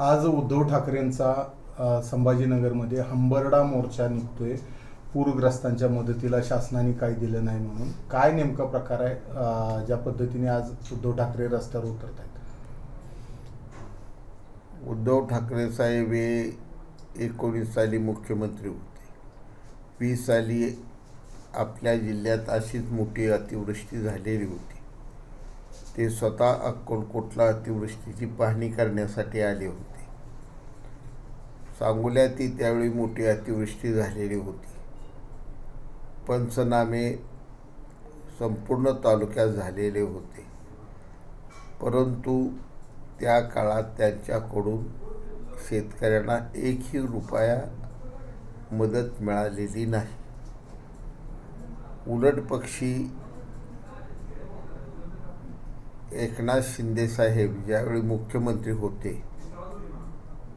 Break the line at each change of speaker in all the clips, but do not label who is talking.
आज उद्धव ठाकरेंचा संभाजीनगरमध्ये हंबरडा मोर्चा निघतोय. पूरग्रस्तांच्या मदतीला शासनाने काही दिलं नाही म्हणून. काय नेमका प्रकार आहे? ज्या पद्धतीने आज उद्धव ठाकरे रस्त्यावर उतरत आहेत
उद्धव ठाकरे साहेब हे एकोणीस साली मुख्यमंत्री होते. वीस साली आपल्या जिल्ह्यात अशीच मोठी अतिवृष्टी झालेली होती. ते स्वतः अक्कलकोटला अतिवृष्टीची पाहणी करण्यासाठी आले होते. सांगोल्यातही त्यावेळी मोठी अतिवृष्टी झालेली होती. पंचनामे संपूर्ण तालुक्यात झालेले होते. परंतु त्या काळात त्यांच्याकडून शेतकऱ्यांना एकही रुपया मदत मिळालेली नाही. उलट पक्षी एकनाथ शिंदेसाहेब ज्यावेळी मुख्यमंत्री होते.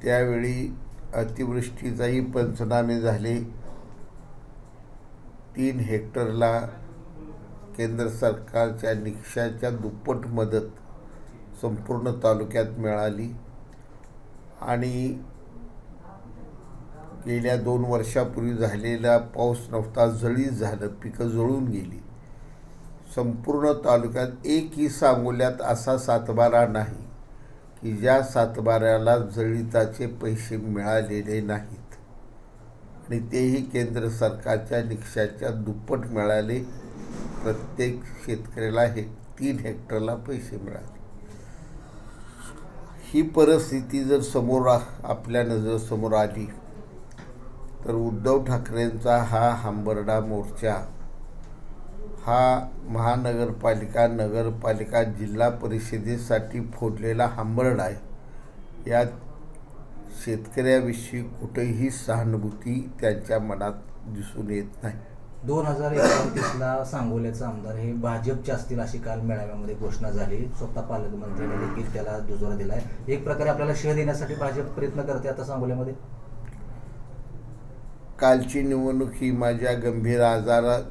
त्यावेळी अतिवृष्टीचाही पंचनामे झाले. तीन हेक्टरला केंद्र सरकारच्या निकषाच्या दुप्पट मदत संपूर्ण तालुक्यात मिळाली. आणि गेल्या दोन वर्षापूर्वी झालेला पाऊस नव्हता जळीत झालं पिकं जळून गेली. संपूर्ण तालुक्यात एकही सांगोल्यात असा सातबारा नाही की ज्या सातबाऱ्याला जळिताचे पैसे मिळालेले नाहीत. आणि तेही केंद्र सरकारच्या निकषाच्या दुप्पट मिळाले प्रत्येक शेतकऱ्याला हे तीन हेक्टरला पैसे मिळाले. ही परिस्थिती जर समोर आपल्या नजरेसमोर आली तर उद्धव ठाकरेंचा हा हांबरडा मोर्चा हा महानगरपालिका नगरपालिका जिल्हा परिषदेसाठी फोडलेला हंबरडा आहे. यात शेतकऱ्याविषयी कुठेही सहानुभूती त्यांच्या मनात दिसून येत नाही.
दोन हजार एकोणतीसला सांगोल्याचे आमदार हे भाजपचे असतील अशी काल मेळाव्यामध्ये घोषणा झाली. स्वतः पालकमंत्र्यांनी देखील त्याला दुजोरा दिलाय. एक प्रकारे आपल्याला शह देण्यासाठी भाजप प्रयत्न करते आता सांगोल्यामध्ये.
कालची निवडणूक ही माझ्या गंभीर आजारात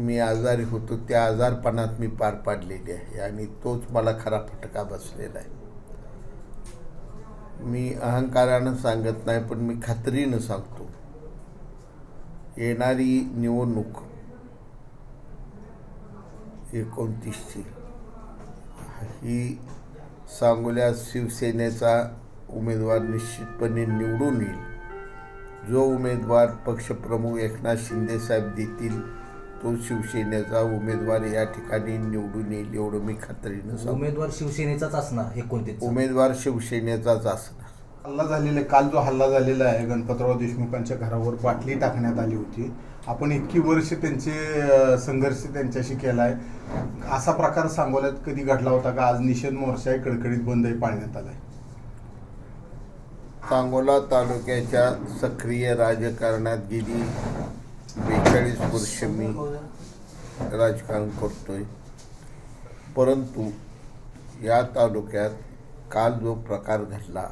मी आजारी होतो त्या आजारपणात मी पार पाडलेली आहे आणि तोच मला खरा फटका बसलेला आहे. मी अहंकारानं सांगत नाही पण मी खात्रीनं सांगतो. येणारी निवडणूक एकोणतीसची ही सांगोल्या शिवसेनेचा उमेदवार निश्चितपणे निवडून येईल. जो उमेदवार पक्षप्रमुख एकनाथ शिंदे साहेब देतील तो शिवसेनेचा उमेदवार या ठिकाणी निवडून येईल एवढं मी खात्रीनं सांगतो.
उमेदवार शिवसेनेचाच असणार एकोणतीस
उमेदवार शिवसेनेचाच असणार.
हल्ला झालेला आहे काल जो हल्ला झालेला आहे गणपतराव देशमुखांच्या घरावर बाटली टाकण्यात आली होती. आपण इतकी वर्ष त्यांचे अ, संघर्ष त्यांच्याशी केला आहे असा प्रकार सांगोल्यात कधी घडला होता का? आज निषेध मोर्चा आहे कडकडीत बंदही पाळण्यात आलाय.
सांगोला तालुक्याच्या सक्रिय राजकारणात गेली. बेचाळीस वर्ष मी. राजकारण करतोय. परंतु या तालुक्यात काल जो प्रकार घडला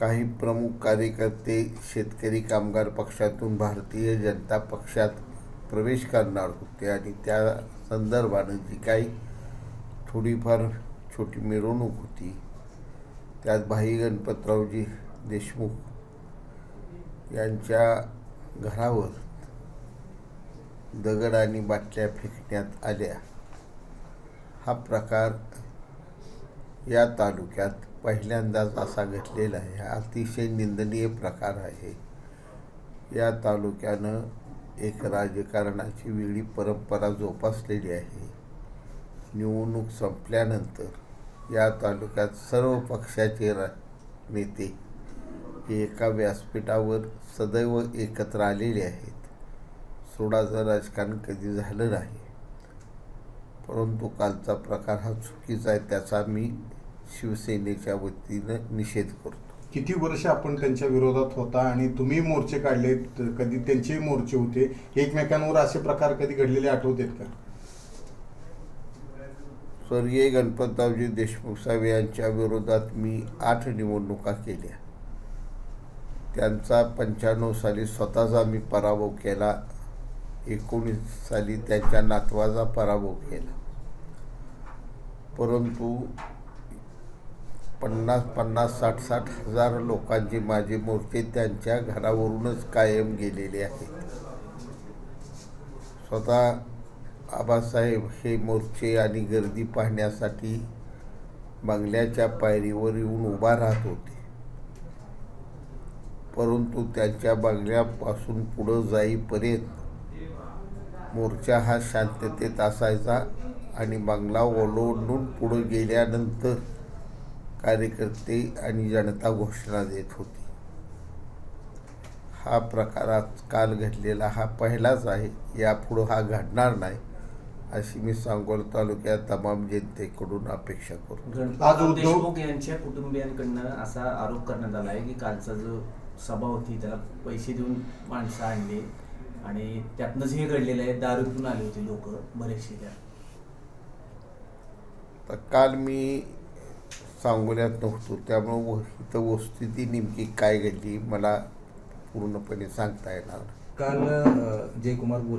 काही प्रमुख कार्यकर्ते शेतकरी कामगार पक्षातून भारतीय जनता पक्षात प्रवेश करणार होते आणि त्या संदर्भानं जी काही थोडीफार छोटी मिरवणूक होती त्यात भाई गणपतरावजी देशमुख यांच्या घरावर दगड आणि बाटल्या फेकण्यात आल्या. हा प्रकार या तालुक्यात पहिल्यांदाच असा घडलेला आहे. हा अतिशय निंदनीय प्रकार आहे. या तालुक्यानं एक राजकारणाची वेगळी परंपरा जोपासलेली आहे. निवडणूक संपल्यानंतर या तालुक्यात सर्व पक्षाचे रा नेते एका व्यासपीठावर सदैव एकत्र आलेले आहेत. सोडाचं राजकारण कधी झालं नाही. परंतु कालचा प्रकार हा चुकीचा आहे त्याचा मी शिवसेनेच्या वतीनं निषेध करतो.
किती वर्ष आपण त्यांच्या विरोधात होता आणि तुम्ही मोर्चे काढले कधी त्यांचे मोर्चे होते एकमेकांवर असे प्रकार कधी घडलेले आठवतेत का?
स्वर्गीय गणपतरावजी देशमुख साहेब यांच्या विरोधात मी आठ निवडणुका केल्या. त्यांचा पंच्याण्णव साली स्वतःचा मी पराभव केला. एकोणीस साली त्यांच्या नातवाचा पराभव केला. परंतु पन्नास पन्नास साठ साठ हजार लोकांचे माझे मोर्चे त्यांच्या घरावरूनच कायम गेलेले आहेत स्वतः आबासाहेब हे मोर्चे आणि गर्दी पाहण्यासाठी बंगल्याच्या पायरीवर येऊन उभा राहत होते. परंतु त्यांच्या बंगल्यापासून पुढं जाईपर्यंत मोर्चा हा शांततेत असायचा आणि बंगला ओलांडून पुढं गेल्यानंतर कार्यकर्ते आणि जनता घोषणा देत होती. हा प्रकार आजकाल घडलेला हा पहिलाच आहे. यापुढं हा घडणार नाही अशी मी सांगोल तालुक्यात तमाम जनतेकडून अपेक्षा
गणपतराव
उद्धव-
देशमुख यांच्या कुटुंबियांकडनं असा आरोप करण्यात आला आहे की कालचा जो सभा होती त्याला पैसे देऊन माणसं आणली. आणि त्यातनंच हे घडलेलं आहे दारू पिऊन आले होते लोक बरेचसे त्या
तर काल मी सांगोल्यात नव्हतो त्यामुळं व- इथं वस्तुस्थिती नेमकी काय घडली मला पूर्णपणे सांगता येणार.
काल जयकुमार गोरे